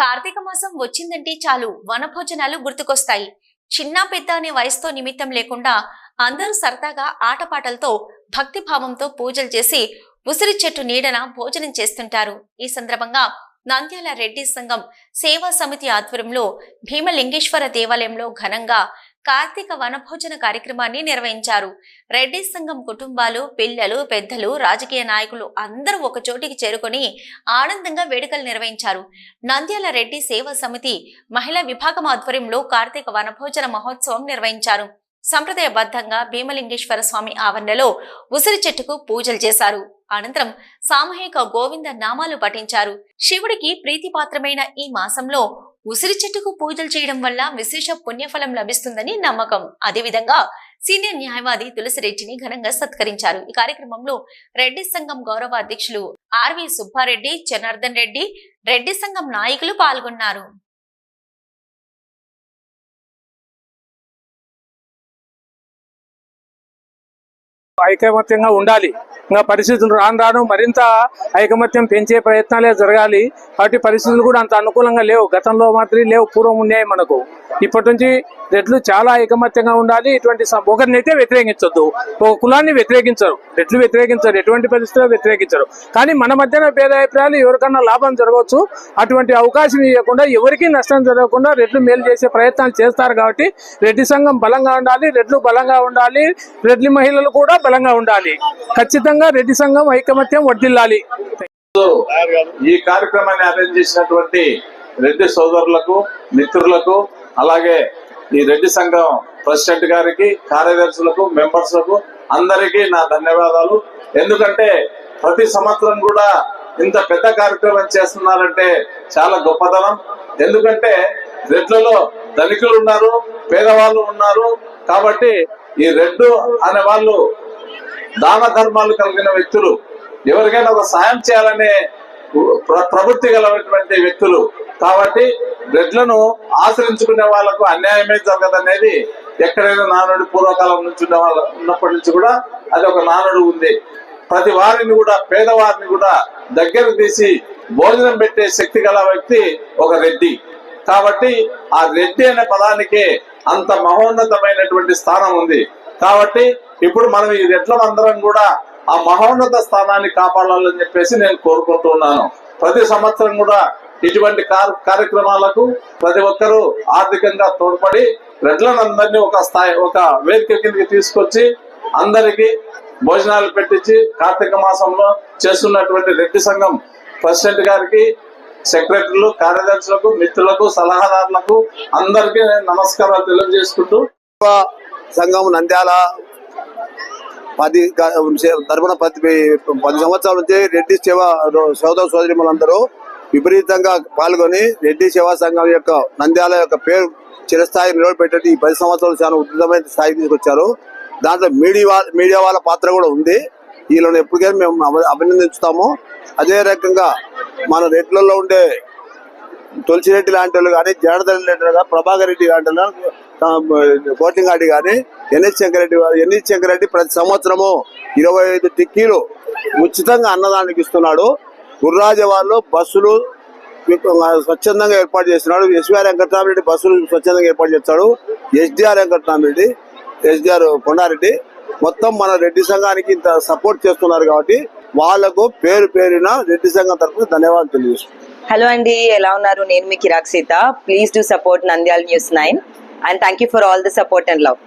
కార్తీక మాసం వచ్చిందంటే చాలు వనభోజనాలు గుర్తుకొస్తాయి. చిన్న పెద్ద అనే వయసుతో నిమిత్తం లేకుండా అందరూ సరదాగా ఆటపాటలతో భక్తి భావంతో పూజలు చేసి ఉసిరి చెట్టు నీడన భోజనం చేస్తుంటారు. ఈ సందర్భంగా నంద్యాల రెడ్డి సంఘం సేవా సమితి ఆధ్వర్యంలో భీమలింగేశ్వర దేవాలయంలో ఘనంగా కార్తీక వనభోజన కార్యక్రమాన్ని నిర్వహించారు. రెడ్డి సంఘం కుటుంబాలు పిల్లలు పెద్దలు రాజకీయ నాయకులు అందరూ ఒక చోటికి చేరుకొని ఆనందంగా వేడుకలు నిర్వహించారు. నంద్యాల రెడ్డి సేవా సమితి మహిళా విభాగం ఆధ్వర్యంలో కార్తీక వనభోజన మహోత్సవం నిర్వహించారు. సంప్రదాయబద్ధంగా భీమలింగేశ్వర స్వామి ఆవరణలో ఉసిరి చెట్టుకు పూజలు చేశారు. అనంతరం సామూహిక గోవింద నామాలు పఠించారు. శివుడికి ప్రీతిపాత్రమైన ఈ మాసంలో ఉసిరి చెట్టుకు పూజలు చేయడం వల్ల విశేష పుణ్యఫలం లభిస్తుందని నమ్మకం. అదేవిధంగా సీనియర్ న్యాయవాది తులసి రెడ్డిని ఘనంగా సత్కరించారు. ఈ కార్యక్రమంలో రెడ్డి సంఘం గౌరవ అధ్యక్షులు ఆర్వి సుబ్బారెడ్డి జనార్దన్ రెడ్డి రెడ్డి సంఘం నాయకులు పాల్గొన్నారు. ఐకమత్యంగా ఉండాలి. ఇంకా పరిస్థితులు రాను రాను మరింత ఐకమత్యం పెంచే ప్రయత్నాలే జరగాలి. కాబట్టి పరిస్థితులు కూడా అంత అనుకూలంగా లేవు. గతంలో మాత్రం లేవు. పూర్వం ఉన్నాయి మనకు. ఇప్పటి నుంచి రెడ్లు చాలా ఐకమత్యంగా ఉండాలి. ఇటువంటి ఒకరిని అయితే వ్యతిరేకించొద్దు. ఒక కులాన్ని వ్యతిరేకించరు. రెడ్లు వ్యతిరేకించరు. ఎటువంటి పరిస్థితుల్లో వ్యతిరేకించరు. కానీ మన మధ్యన భేదాభిప్రాయాలు ఎవరికన్నా లాభం జరగవచ్చు. అటువంటి అవకాశం ఇవ్వకుండా ఎవరికీ నష్టం జరగకుండా రెడ్లు మేలు చేసే ప్రయత్నాలు చేస్తారు కాబట్టి రెడ్డి సంఘం బలంగా ఉండాలి. రెడ్లు బలంగా ఉండాలి. రెడ్లి మహిళలు కూడా బలంగా ఉండాలి. ఖచ్చితంగా రెడ్డి సంఘం ఐకమత్యం వడ్డిల్లాలి ఈ కార్యక్రమాన్ని అరేంజ్ చేసినటువంటి రెడ్డి సోదరులకు మిత్రులకు అలాగే ఈ రెడ్డి సంఘం ప్రెసిడెంట్ గారికి కార్యదర్శులకు మెంబర్స్లకు అందరికీ నా ధన్యవాదాలు. ఎందుకంటే ప్రతి సంవత్సరం కూడా ఇంత పెద్ద కార్యక్రమం చేస్తున్నారంటే చాలా గొప్పతనం. ఎందుకంటే రెడ్లలో ధనికులు ఉన్నారు పేదవాళ్ళు ఉన్నారు. కాబట్టి ఈ రెడ్డు అనే వాళ్ళు దాన ధర్మాలు కలిగిన వ్యక్తులు. ఎవరికైనా ఒక సాయం చేయాలనే ప్రవృత్తి గలటువంటి వ్యక్తులు. కాబట్టి రెడ్లను ఆశ్రయించుకునే వాళ్ళకు అన్యాయమే జరగదనేది ఎక్కడైనా నానుడి పూర్వకాలం నుంచి ఉన్న వాళ్ళ ఉన్నప్పటి నుంచి కూడా అది ఒక నానుడు ఉంది. ప్రతి వారిని కూడా పేదవారిని కూడా దగ్గర తీసి భోజనం పెట్టే శక్తి గల వ్యక్తి ఒక రెడ్డి. కాబట్టి ఆ రెడ్డి అనే పదానికి అంత మహోన్నతమైనటువంటి స్థానం ఉంది. కాబట్టి ఇప్పుడు మనం ఈ రెడ్లమందరం కూడా ఆ మహోన్నత స్థానాన్ని కాపాడాలని చెప్పేసి నేను కోరుకుంటున్నాను ప్రతి సంవత్సరం కూడా ఇటువంటి కార్యక్రమాలకు ప్రతి ఒక్కరూ ఆర్థికంగా తోడ్పడి రెడ్లనందరినీ ఒక స్థాయి ఒక వేదిక కిందకి తీసుకొచ్చి అందరికీ భోజనాలు పెట్టించి కార్తీక మాసంలో చేస్తున్నటువంటి రెడ్డి సంఘం ప్రెసిడెంట్ గారికి సెక్రటరీలు కార్యదర్శులకు మిత్రులకు సలహాదారులకు అందరికీ నమస్కారాలు తెలియజేసుకుంటూ సంఘం నంద్యాల పది తరపున పది పది సంవత్సరాల నుంచి రెడ్డి సేవ సోదర సోదరిమలందరూ విపరీతంగా పాల్గొని రెడ్డి సేవా సంఘం యొక్క నంద్యాల యొక్క పేరు చిరస్థాయి నిలబెట్టి ఈ పది సంవత్సరాలు చాలా ఉద్యుతమైన స్థాయికి తీసుకొచ్చారు. దాంట్లో మీడియా మీడియా వాళ్ళ పాత్ర కూడా ఉంది. వీళ్ళని ఎప్పటికైనా మేము అభినందించుతాము. అదే రకంగా మన రెడ్లలో ఉండే తులసిరెడ్డి లాంటి వాళ్ళు కానీ జనార్దన్ రెడ్డి కానీ ప్రభాకర్ రెడ్డి లాంటి వాళ్ళు, కోటింగాడి కానీ ఎన్హెచ్ శంకరెడ్డి గారు ఎన్హెచ్ శంకరెడ్డి ప్రతి సంవత్సరము ఇరవై ఐదు టిక్కీలు ఉచితంగా అన్నదానికి ఇస్తున్నాడు. గుర్రాజ వాళ్ళు బస్సులు స్వచ్ఛందంగా ఏర్పాటు చేస్తున్నాడు. ఎస్వీఆర్ వెంకటరామరెడ్డి బస్సులు స్వచ్ఛందంగా ఏర్పాటు చేస్తాడు. ఎస్డిఆర్ వెంకటరామరెడ్డి ఎస్డిఆర్ కొండారెడ్డి మొత్తం మన రెడ్డి సంఘానికి ఇంత సపోర్ట్ చేస్తున్నారు కాబట్టి వాళ్ళకు పేరు పేరున రెడ్డి సంఘం తరఫున ధన్యవాదాలు తెలియజేస్తున్నాను హలో అండి ఎలా ఉన్నారు? నేను మీ కిరాక్ Sita. Please do support Nandyal news nine and thank you for all the support and love